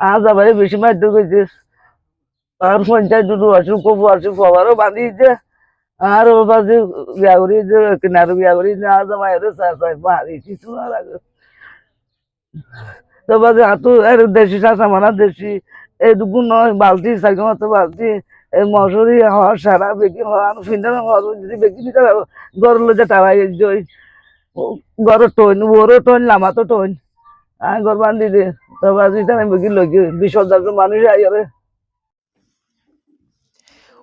আজ আবার বেশি মারধর করছে আর পঞ্চায়েত দুটো আসুন কপু আসুন খবরও বাঁধিয়েছে আর ও পাশে বিয়া করিয়েছে কিনারে বিয়া করিয়েছে আজ আমার মারি কিছু আর আগে। তো বাজে হাতু, এর দেশি শাসা মানা দেশি, এই দুগু নয়, বালতি সাইকেল মতো বালতি, এই মশুরি হওয়ার সারা বেকি হওয়ার ফিন্ডার হওয়ার যদি বেকি দিতে গরু লোজে টাওয়াই জই গরু টইন ওরও টইন লামা তো টইন আমি গর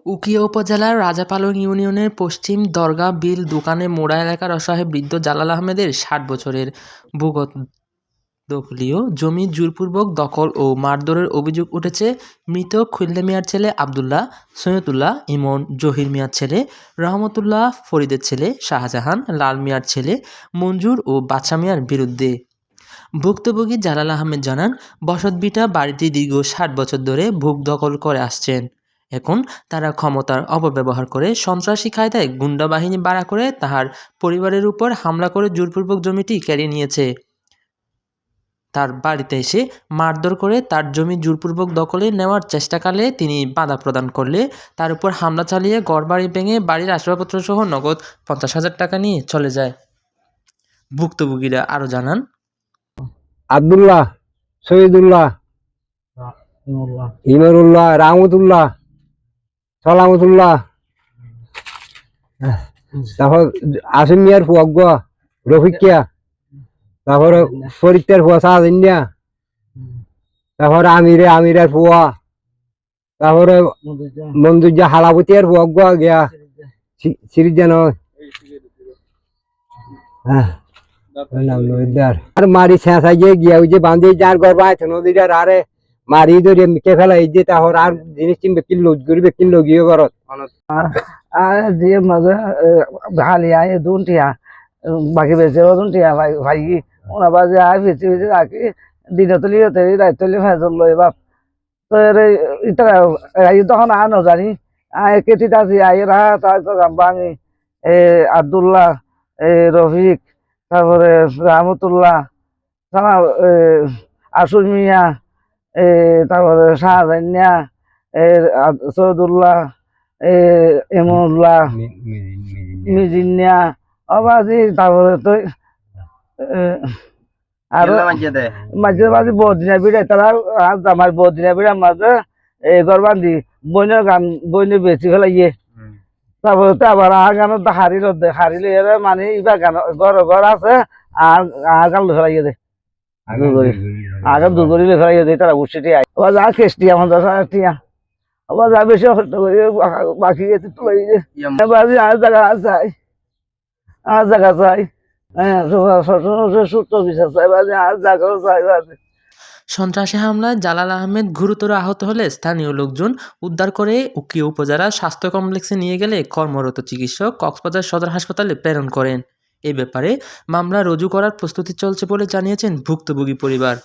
উকিয়া উপজেলার রাজাপালং ইউনিয়নের পশ্চিম দরগা বিল দোকানে মোড়া এলাকার অসহায় বৃদ্ধ জালাল আহমেদের ষাট বছরের ভূগত দখলীয় জমি জোরপূর্বক দখল ও মারধরের অভিযোগ উঠেছে মৃত খুলনা মিয়ার ছেলে আবদুল্লাহ, সৈয়দুল্লাহ ইমন, জহির মিয়ার ছেলে রহমতুল্লাহ ফরিদের ছেলে শাহজাহান, লাল মিয়ার ছেলে মঞ্জুর ও বাদশা মিয়ার বিরুদ্ধে ভুক্তভোগী জালাল আহমেদ জানান বসতভিটা বাড়িটি দীর্ঘ ষাট বছর ধরে ভোগ দখল করে আসছেন। এখন তারা ক্ষমতার অপব্যবহার করে সন্ত্রাসী কায়দায় গুন্ডা বাহিনী বাড়া করে তাহার পরিবারের উপর হামলা করে জোরপূর্বক জমিটি কেড়ে নিয়েছে। তার বাড়িতে এসে মারধর করে তার জমি জোরপূর্বক দখলে নেওয়ার চেষ্টাকালে তিনি বাধা প্রদান করলে তার উপর হামলা চালিয়ে ঘরবাড়ি ভেঙে বাড়ির আসবাবপত্র সহ নগদ পঞ্চাশ হাজার টাকা নিয়ে চলে যায়। ভুক্তভোগীরা আরও জানান আব্দুল্লাহ শহীদুল্লাহ ইমরুল্লাহ রাহমতুল্লাহ সালামতুল্লাহ। তারপর আসিম মিয়ার ফুয়াগ্গ রফিকিয়া তারপরে ফরিদার ফুয়া সাহাদিনিয়া তারপরে আমিরে আমিরের ফুয়া। তারপরে মন্দুজা হালাবতিয়ার ফুয়াগ্গ গিয়া সিরিজান আর মারি ছেঁচা গিয়ে গিয়া ওই যে বান্ধে যার ঘর বাঁধছে নদীটার আরে মারি ধরে মিকে ফেলা এই যে তাহর আর জিনিস কিনবে কিনলো করি বেকিন লগিয়ে ঘরত। আর দিয়ে মাঝে হালি আয় দুন টিয়া বাকি বেঁচে দুন টিয়া ভাই ভাই ওনা বাজে আয় বেঁচে বেঁচে রাখি দিনে তুলি তেরি রাত তুলি ফেজল লই বাপ। তো ইতরা তখন আ নজানি আয় কেটি তাছি আয় রা তার গাম্বাঙি এ আব্দুল্লাহ এ রফিক তারপরে রহমতুল্লাহ তারা আসুর মিয়া তারপরে শাহজানিয়া এ সৈয়দুল্লাহ এ এমনুল্লাহ মিজিনিয়া অবাজি তারপরে তো আরও মাঝে মাঝে বদিনা বিড়ে তারা আজ আমার বদিনা বিড়ার মাঝে এই ঘর বান্ধি বইনের গান বইনে বেশি ফেলাইয়ে। তারপরে তো আবার আর গান তো হারিল দে হারিলে মানে ইবা গান ঘর ঘর আছে আর আর গান ফেলাইয়ে দে। আগে দুর্গরি ফেলাইয়ে দে। তারা উঠছে টিয়া। আবার যা কেষ্টি আমার দশ হাজার টিয়া। আবার যা বেশি কষ্ট করে বাকি গেছে তো বাজি আর জায়গা চাই আর জায়গা চাই হ্যাঁ বিচার চাই বাজি আর জায়গা চাই বাজি সন্ত্রাসী হামলায় জালাল আহমেদ গুরুতর আহত হলে স্থানীয় লোকজন উদ্ধার করে উকিয়া উপজেলা স্বাস্থ্য কমপ্লেক্সে নিয়ে গেলে কর্মরত চিকিৎসক কক্সবাজার সদর হাসপাতালে প্রেরণ করেন। এ ব্যাপারে মামলা রুজু করার প্রস্তুতি চলছে বলে জানিয়েছেন ভুক্তভোগী পরিবার।